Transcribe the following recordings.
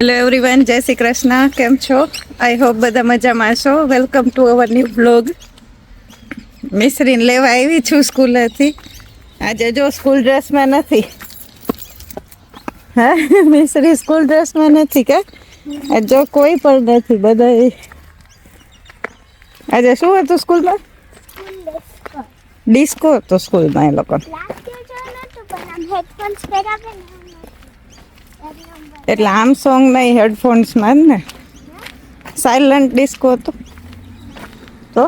Hello everyone જય શ્રી કૃષ્ણ કેમ છો આઈ હોપ બધા મજામાં છો. Welcome to our new blog મિશ્રીને લેવા આવી છું સ્કૂલેથી. આજે જો સ્કૂલ ડ્રેસમાં નથી. હા મિશ્રી સ્કૂલ ડ્રેસમાં નથી કે? જો કોઈ પણ નથી બધા આજે શું હતું સ્કૂલમાં? ડિસ્કો હતો સ્કૂલમાં એ લોકો હેડફોન્સ પહેરાવે એટલે આમ સોંગ નહીં હેડફોન્સમાં જ ને. સાયલન્ટ ડિસ્કો હતો તો?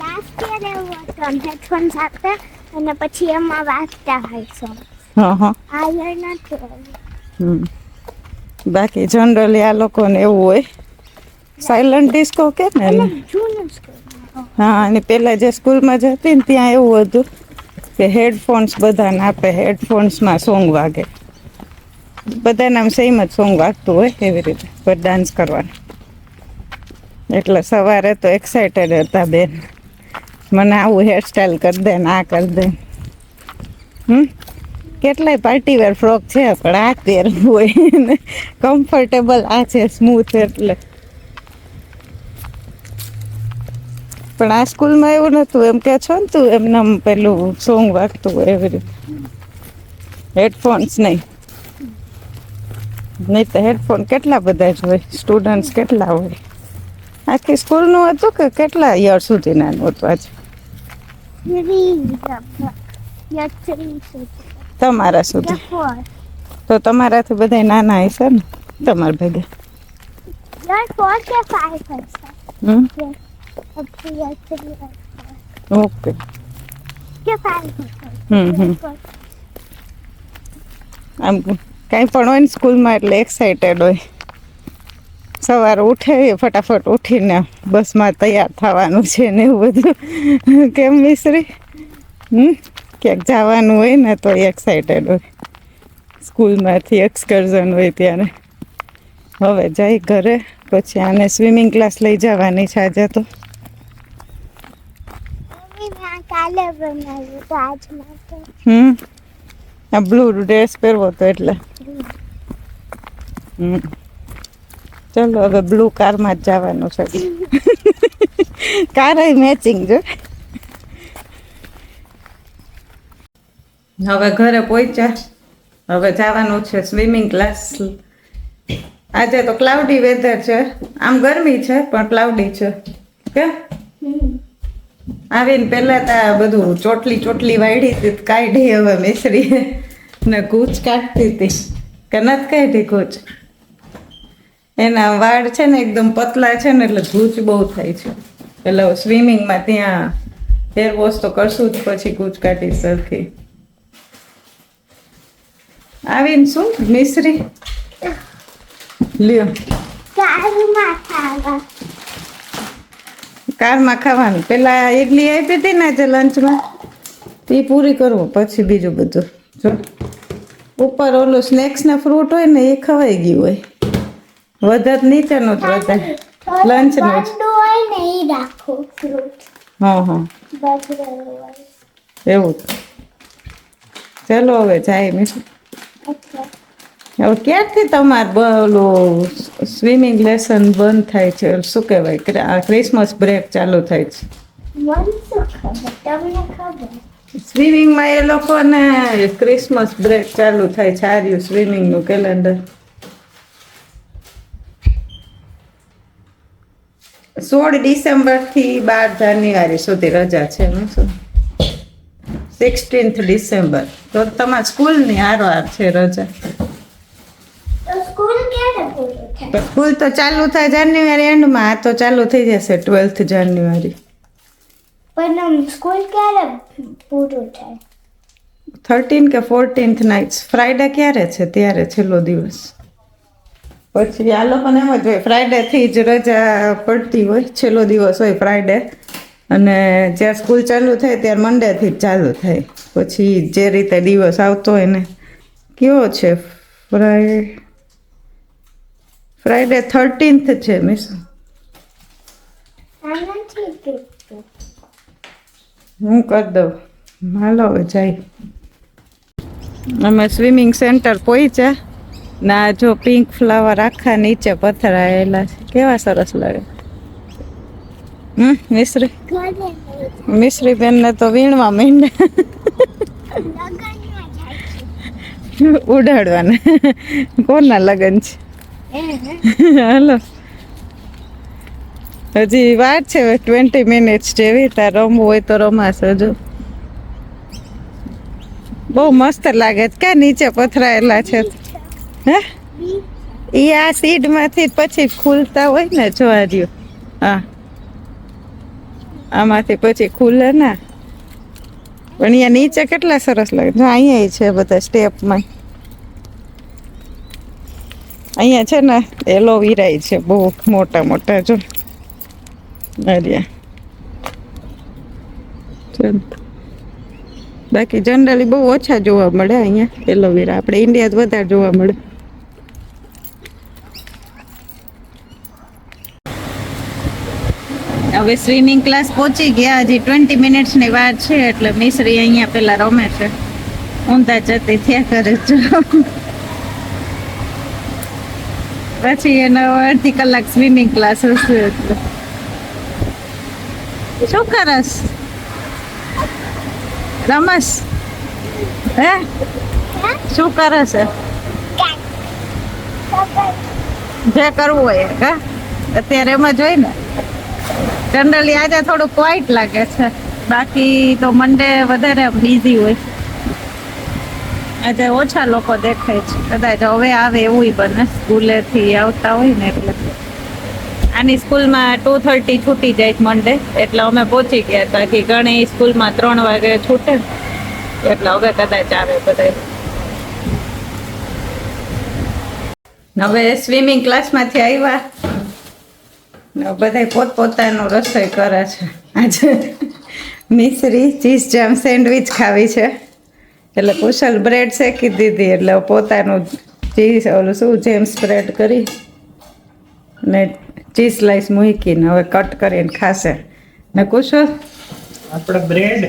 લાસ્ટ યર એવું હતું આમ હેડફોન્સ અને પછી એમાં વાગતા હોય સોંગ હા હા. આ યર નથી હમ. બાકી જનરલી આ લોકોને એવું હોય. સાયલન્ટ ડિસ્કો કે ને હા. અને પહેલાં જે સ્કૂલમાં જતી ને ત્યાં એવું હતું કે હેડફોન્સ બધાને આપે હેડફોન્સમાં સોંગ વાગે. બધાને સેમ જ સોંગ વાગતું હોય એવી રીતે પર ડાન્સ કરવાનું. એટલે સવારે તો એક્સાઇટેડ હતા બેન. મને આવું હેરસ્ટાઈલ કરી દે ને આ કરી દે. હમ? કેટલાય પાર્ટીવેર ફ્રોક છે, પણ આ પહેરવું હોય ને કમ્ફર્ટેબલ આ છે સ્મૂથ એટલે. પણ આ સ્કૂલમાં એવું નહોતું, એમ કે છો ને તું, એમને પેલું સોંગ વાગતું હોય એવી રીતે. હેડફોન્સ નહીં. નહીં તો હેડફોન કેટલા બધા જ હોય? સ્ટુડન્ટ્સ કેટલા હોય? આખી સ્કૂલનું હતું કે કેટલા યર સુધીના હતું આજે? તમારા સુધી. તો તમારાથી બધા નાના હશે ને? તમારા ભેગા? ઓકે. હમ હમ. આમ કાંઈ પણ હોય ને સ્કૂલમાં એટલે એક્સાઇટેડ હોય. સવારે ઉઠે ફટાફટ ઉઠીને બસમાં તૈયાર થવાનું છે ને એવું બધું. કેમ મિશ્રી? હમ? ક્યાંક જવાનું હોય ને તો એક્સાઇટેડ હોય. સ્કૂલમાંથી એક્સકર્ઝન હોય ત્યારે. હવે જાય ઘરે પછી આને સ્વિમિંગ ક્લાસ લઈ જવાની છે આજે તો. કાલે બનાવ્યું તો આજ માટે. હમ? આ બ્લુ ડ્રેસ પહેરવો તો એટલે. ચલો હવે બ્લુ કારમાં જ જવાનું છે. કાર મેચિંગ જો હવે ઘરે પહોંચ્યા. હવે જવાનું છે સ્વિમિંગ ક્લાસ આજે તો ક્લાઉડી વેધર છે. આમ ગરમી છે, પણ ક્લાઉડી છે. કે આવીને પહેલાં તો બધું ચોટલી ચોટલી વાળી હતી કાઢી હવે મિશ્રી ને કૂચ કાઢતી હતી. કે નથી કાઢી કૂચ એના વાળ છે ને એકદમ પતલા છે ને એટલે ગૂંચ બહુ થાય છે. એટલે સ્વિમિંગમાં ત્યાં હેર વોશ તો કરશું જ પછી કૂચ કાઢી સરખી. આવીને શું મિશ્રી? લ્યો. કારમાં કારમાં ખાવાનું. પેલા ઇડલી આપી હતી ને આજે લંચમાં. એ પૂરી કરવું પછી બીજું બધું. જો. ઉપર ઓલું સ્નેક્સ ને ફ્રૂટ હોય ને એ ખવાઈ ગયું હોય. વધારે નીચેનું જ વધારે લંચનું જ. ઠંડુ હોય ને એ રાખો ફ્રૂટ. હા હા. એવું ચલો હવે જાય મિસ હવે ક્યારથી તમારે ઓલું સ્વિમિંગ લેસન બંધ થાય છે? શું કહેવાય? કે આ ક્રિસમસ બ્રેક ચાલુ થાય છે. તમને ખબર? સ્વિમિંગમાં એ લોકોને ક્રિસમસ બ્રેક ચાલુ થાય છે આર્યું સ્વિમિંગનું કેલેન્ડર. સોળ ડિસેમ્બરથી બાર જાન્યુઆરી સુધી રજા છે એમ શું? Sixteenth December. તો તમારા સ્કૂલની હારવાર છે રજા. સ્કૂલ તો ચાલુ થાય જાન્યુઆરી એન્ડમાં આ તો ચાલુ થઈ જશે ટ્વેલ્થ જાન્યુઆરી. પણ સ્કૂલ ક્યારે પૂરું થાય? થર્ટીન કે ફોર્ટીન્થ નાઇટ્સ ફ્રાઈડે ક્યારે છે? ત્યારે છેલ્લો દિવસ. પછી આ લોકોને એમ જ હોય ફ્રાઈડેથી જ રજા પડતી હોય છેલ્લો દિવસ હોય ફ્રાઈડે અને જ્યાં સ્કૂલ ચાલુ થાય ત્યારે મંડેથી જ ચાલુ થાય. પછી જે રીતે દિવસ આવતો હોય ને કેવો છે? ફ્રાઈ ફ્રાઈડે થર્ટીન્થ છે મિસ હું કરી દઉં. હાલો જાય. અમે સ્વિમિંગ સેન્ટર પહોંચ્યા ના જો પિંક ફ્લાવર આખા નીચે પથરાયેલા છે. કેવા સરસ લાગે. હમ મિશ્રી. મિશ્રી બેનને તો વીણવા માંડે. ઉડાડવાના. કોના લગન છે? હાલો. હજી વાર છે ટ્વેન્ટી મિનિટ્સ જેવી ત્યાં રમવું હોય તો રમાશે જો. બહુ મસ્ત લાગે છે. ક્યાં નીચે પથરાયેલા છે? હે? એ આ સીડમાંથી પછી ખુલતા હોય ને જો આ હા. આમાંથી પછી ખુલે ને. પણ અહીંયા નીચે કેટલા સરસ લાગે જો અહીંયા છે બધા સ્ટેપમાં અહીંયા છે ને એલોવેરા છે બહુ મોટા મોટા જો. અરિયા ચાલ. બાકી જનરલી બહુ ઓછા જોવા મળે અહીંયા એલોવેરા આપણે ઇન્ડિયા જ વધારે જોવા મળે. હવે સ્વિમિંગ ક્લાસ પહોંચી ગયા. હજી ટ્વેન્ટી મિનિટ્સની વાર છે એટલે મિશ્રી અહીંયા પેલા રમે છે. ઊંધા જતી થયા કરે છે. પછી એનો અડધી કલાક સ્વિમિંગ ક્લાસ હશે એટલે. શું કરસ રમસ હે શું કરસ જે કરવું હોય કે અત્યારે એમાં જોઈ ને જનરલી આજે થોડું ક્વાઇટ લાગે છે બાકી તો મંડે વધારે બિઝી હોય આજે ઓછા લોકો દેખાય છે કદાચ હવે આવે એવું બને સ્કૂલેથી આવતા હોય ને એટલે આની સ્કૂલમાં ટુ થર્ટી છૂટી જાય મંડે એટલે અમે પહોંચી ગયા બાકી ઘણી સ્કૂલમાં ત્રણ વાગે છૂટે. એટલે હવે કદાચ આવે બધા હવે સ્વિમિંગ ક્લાસમાંથી આવ્યા. બધા પોતપોતાનું રસોઈ કરે છે. આજે મિશ્રી ચીઝ જામ સેન્ડવિચ ખાવી છે. એટલે કુશલ બ્રેડ શેકી દીધી, એટલે પોતાનું ચીઝ ઓલું શું, જેમ સ્પ્રેડ કરી. ને ચીઝ સ્લાઈસ મૂકીને હવે કટ કરીને ખાશે. ને કુશો આપણે બ્રેડ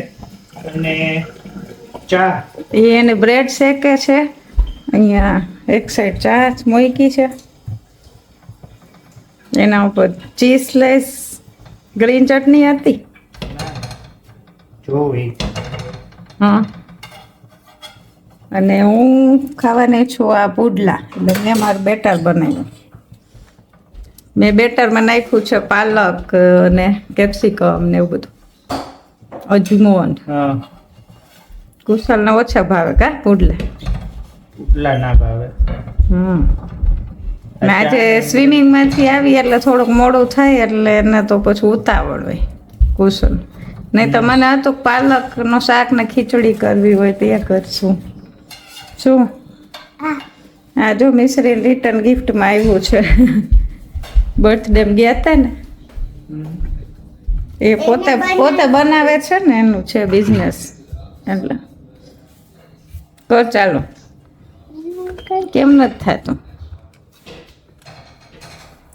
અને ચા. એ એને બ્રેડ શેકે છે? અહીંયા એક સાઈડ ચા મૂકી છે. એના ઉપર ચીઝ સ્લાઈસ ગ્રીન ચટણી હતી? જોવી હા. અને હું ખાવાની છું આ પુડલા. એટલે મેં મારું બેટર બનાવ્યું. મેં બેટરમાં નાખ્યું છે પાલક અને કેપ્સિકમ ને એવું બધું. અજમોન હા. કુશલને ઓછા ભાવે કા? પુડલા. પુડલા ના ભાવે. હમ. ને આજે સ્વિમિંગમાંથી આવી એટલે થોડુંક મોડું થાય એટલે એને તો પછી ઉતાવળ હોય કુશલ નહીં તો મને હતું પાલકનો શાક ને ખીચડી કરવી હોય તે કરશું. શું? હા. જો મિશ્રી રિટર્ન ગિફ્ટમાં આવ્યું છે. બર્થડે ગયા હતા ને? એ પોતે પોતે બનાવે છે ને એનું છે બિઝનેસ એટલે. કર ચાલો. કેમ નથી થતું?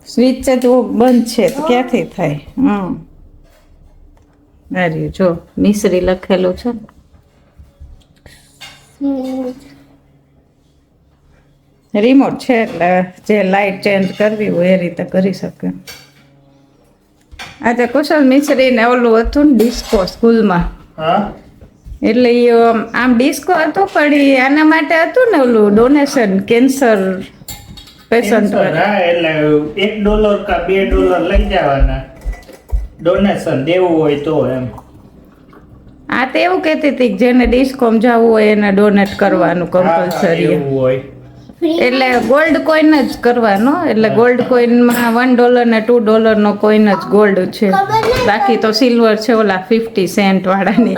સ્વિચ છે તો બંધ છે તો ક્યાંથી થાય? હમ. અરે જો મિશ્રી લખેલું છે ને. રિમોટ છે એટલે જે લાઇટ ચેન્જ કરવી હોય એ રીતે કરી શકે. આજે કુશલ મિશ્રીને ઓલું હતું ને ડિસ્કો સ્કૂલમાં એટલે એ આમ- ડિસ્કો હતો પણ આના માટે હતું ને ઓલું ડોનેશન કેન્સર પેશન્ટ એટલે એક ડોલર કા બે ડોલર લઈ જવાના. ડોનેશન દેવું હોય તો એમ. આ તો એવું કહેતી હતી કે જેને ડિસ્કોમ જવું હોય એને ડોનેટ કરવાનું કમ્પલસરી એવું હોય. એટલે ગોલ્ડ કોઈન જ કરવાનો. એટલે ગોલ્ડ કોઈનમાં વન ડોલર ને ટુ ડોલરનો કોઈન જ ગોલ્ડ છે. બાકી તો સિલ્વર છે ઓલા ફિફ્ટી સેન્ટ વાળાની.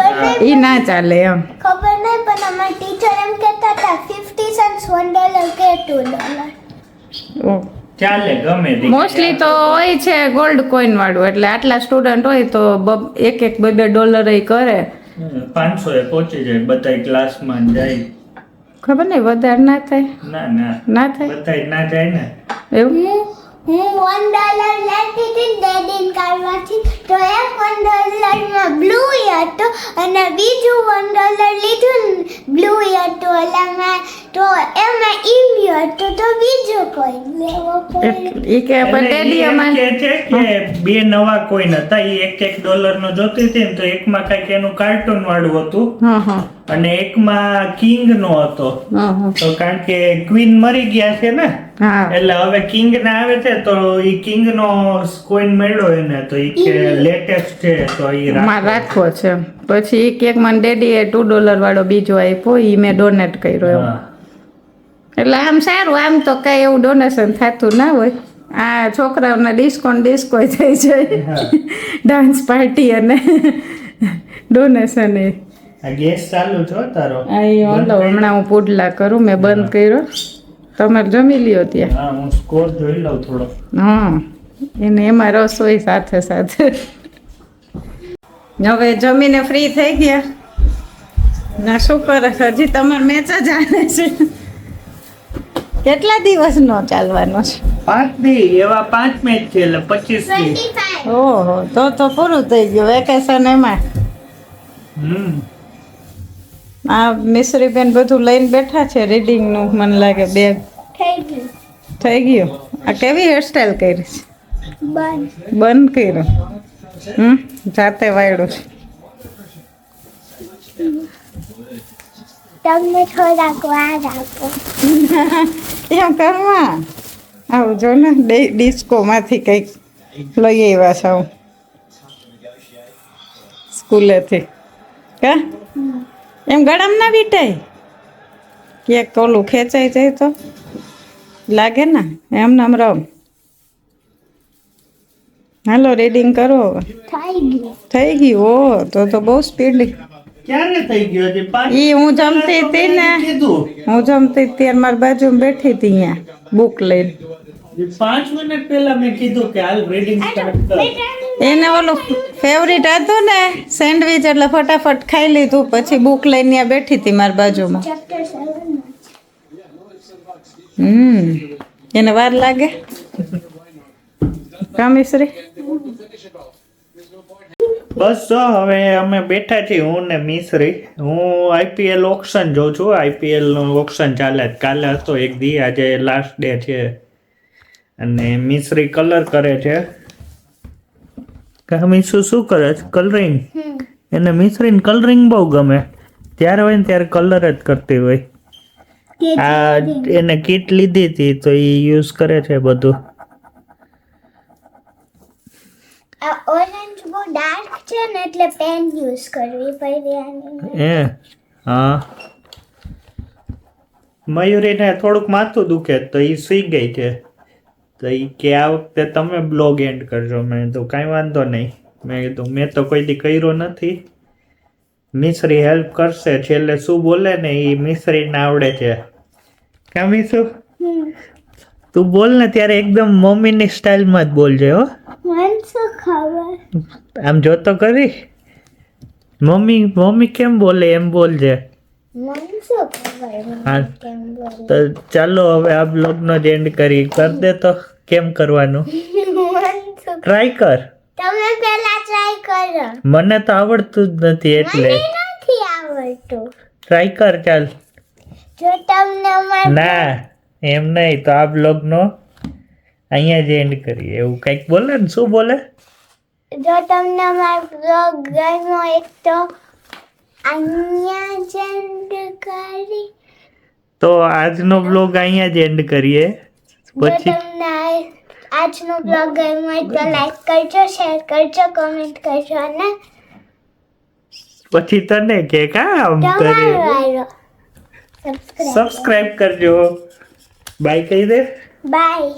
એ ના ચાલે એમ. ખબર નહીં પણ અમારા ટીચર એમ કહેતા હતા ફિફ્ટી સેન્ટ વન ડોલર કે ટુ ડોલર ચાલે ગમે મોસ્ટલી તો હોય છે ગોલ્ડ કોઈન વાળું. એટલે આટલા સ્ટુડન્ટ હોય તો એક એક બે બે ડોલર કરે. પાંચસો એ પહોંચી જાય બધા ક્લાસમાં જાય. ખબર નહીં વધારે ના થાય. ના ના. ના થાય? બધાય ના જાય ને. એવું? હું 1 ડોલર લેતી હતી ડેડીન કાઢવાથી તો એક વન ડોલરમાં બ્લુ હતો અને બીજું વંડરલેન્ડ લીધું બ્લુ હતું ઓલામાં તો એમાં ઈ બ્લુ હતો તો બીજો કોઈ લેવો એ કે પણ ડેડી અમાર કે છે કે બે નવા કોઈ નતા ઈ એક એક ડોલર નો જોતી હતી ને તો એકમાં કંઈક એનું કાર્ટૂન વાળું હતું. હા હા. અને એકમાં કિંગ નો હતો. હા હા. તો કારણ કે ક્વીન મરી ગયા છે ને હા એટલે હવે કિંગ ને આવે છે તો ઈ કિંગ નો કોઈન મળ્યો એને તો ઈ કે લેટેસ્ટ છે તો ઈ રાખવો છે. પછી એક એક મને એ ટુ ડોલર વાળો બીજો આપ્યો એ મેં ડોનેટ કર્યો એમ. એટલે આમ સારું આમ તો કઈ એવું ડોનેશન થતું ના હોય. આ છોકરાઓના ડિસ્કાઉન્ટ ડિસ્કોય થઈ જાય ડાન્સ પાર્ટી અને ડોનેશન એ. ગેસ ચાલુ છો તારો. આ ઓલો હમણાં હું પુડલા કરું મેં બંધ કર્યો. તમારે જમી લ્યો ત્યાં. હા સ્કોર જોઈ લઉં થોડો. હા એને એમાં રસોઈ સાથે સાથે. હવે જમીને ફ્રી થઈ ગયા. ના શું કરે? હજી તમારે મેચ જ આવે છે. કેટલા દિવસનો ચાલવાનો છે? પાંચ દી એવા પાંચ મેચ છે એટલે પચીસ ઓહો તો તો પૂરું થઈ ગયું વેકેશન એમાં. હમ. આ મિશ્રી બેન બધું લઈને બેઠા છે રીડિંગનું. મને લાગે બે થઈ ગયું. આ કેવી હેરસ્ટાઈલ કરી છે? બંધ. બંધ કર્યું. હમ જાતે વાયડું છે. તમને થોડાક વાર આપો. એમ કરવા. આવું જો ને ડિસ્કોમાંથી કંઈક લઈ આવ્યા છે. સ્કૂલેથી. કા? એમ ગળામાં ના વીટાય. ક્યાંક ઓલું ખેંચાઈ જાય તો. લાગે ને એમ નામ રમ. હાલો રીડિંગ કરો થઈ ગયું. થઈ ઓ તો તો બહુ સ્પીડ ઈ હું જમતી હતી ને હું જમતી હતી મારી બાજુમાં બેઠી હતી અહીંયા બુક લઈને. પાંચ મિનિટ પહેલા મેં કીધું કે હાલ રીડિંગ એને ઓલું ફેવરિટ હતું ને? સેન્ડવિચ એટલે ફટાફટ ખાઈ લીધું પછી બુક લઈને ત્યાં બેઠી હતી મારી બાજુમાં. હમ એને વાર લાગે? કામિશ્રી બસ જો હવે અમે બેઠા છીએ હું ને મિશ્રી. હું આઈપીએલ ઓક્શન જોઉં છું. આઈપીએલનું ઓપ્શન ઓક્શન ચાલે છે. કાલે હતો એક દી આજે લાસ્ટ ડે છે. અને મિશ્રી કલર કરે છે. કામિશુ શું કરે છે? કલરિંગ એને મિશ્રીને કલરિંગ બહુ ગમે. ત્યારે હોય ને ત્યારે કલર જ કરતી હોય. આ એને કીટ લીધી હતી તો એ યુઝ કરે છે બધું. આ ઓરેન્જ બહુ ડાર્ક છે ને એટલે પેન યુઝ કરવી પડી આની એ હા. મયુરીને થોડુંક માથું દુખે તો એ સુઈ ગઈ છે. તો એ કે આ વખતે તમે બ્લોગ એન્ડ કરજો. મેં તો કાંઈ વાંધો નહીં. મેં કીધું મેં તો કોઈ દી કર્યો નથી. મિશ્રી હેલ્પ કરશે. છેલ્લે શું બોલે ને એ મિશ્રીને આવડે છે. કા શું તું બોલ ને ત્યારે એકદમ મમ્મીની સ્ટાઇલમાં જ બોલજે હો. આમ જોતો કરી? મમ્મી મમ્મી કેમ બોલે? એમ બોલજે. હા. તો ચાલો હવે આ બ્લોગનો જ એન્ડ કરી કર દે તો. કેમ કરવાનું? ટ્રાય કર. તમે પહેલા ટ્રાય કરો. મને તો આવડતું જ નથી એટલે. મને નથી આવડતું. ટ્રાય કર ચાલ. જો તમને ના એમ નહીં. તો આ બ્લોગનો અહીંયા જ એન્ડ કરીએ. એવું કંઈક બોલે ને? શું બોલે? જો તમને અમારો બ્લોગ ગમ્યો એક તો અહીંયા જ end કરી તો આજનો બ્લોગ અહીંયા જ એન્ડ કરીએ. પછી આજનો બ્લોગ ગમ્યો હોય તો લાઈક કરજો શેર કરજો કમેન્ટ કરજો અને પછી તને કે કામ કરે સબસ્ક્રાઇબ કરજો. બાય કહી દે. બાય